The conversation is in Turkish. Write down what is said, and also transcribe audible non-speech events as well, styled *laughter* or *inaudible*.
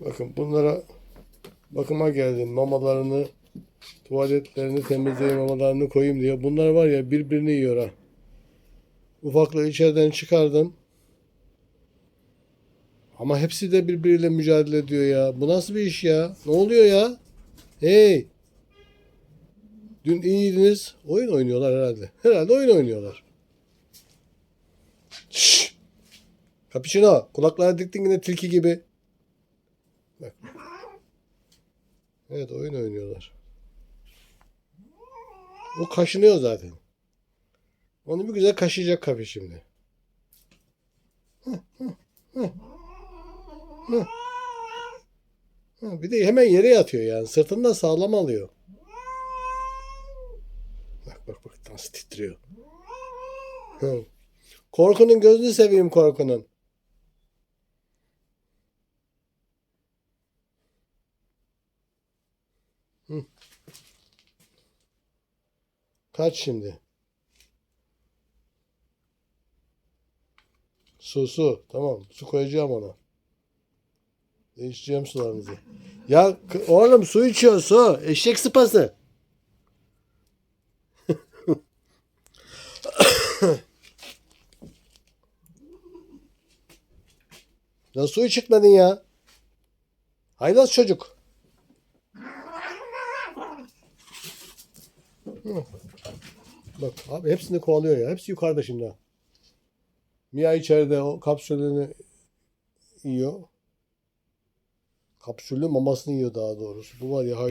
Bakın bunlara bakıma geldim. Mamalarını, tuvaletlerini temizleyeyim, mamalarını koyayım diye. Bunlar var ya birbirini yiyor ha. Ufaklığı içeriden çıkardım. Ama hepsi de birbiriyle mücadele ediyor ya. Bu nasıl bir iş ya? Ne oluyor ya? Hey! Dün iyiydiniz. Oyun oynuyorlar herhalde. Herhalde oyun oynuyorlar. Şşş! Cappuccino. Kulaklarına diktin yine tilki gibi. Bak. Evet oyun oynuyorlar. O kaşınıyor zaten. Onu bir güzel kaşıyacak kapı şimdi. Ha, bir de hemen yere yatıyor yani. Sırtında sağlam alıyor. Bak bak bak nasıl titriyor. Hı. Korkunun gözünü seveyim korkunun. Kaç şimdi? Su su. Tamam. Su koyacağım ona. Değiştireceğim sularınızı. Ya oğlum su içiyor su. Eşek sıpası. *coughs* ya su içirtmedin ya. Haylaz çocuk. Bak abi hepsini kovalıyor ya. Hepsi yukarıda şimdi. Mia içeride o kapsülünü yiyor. Kapsüllü mamasını yiyor daha doğrusu. Bu var ya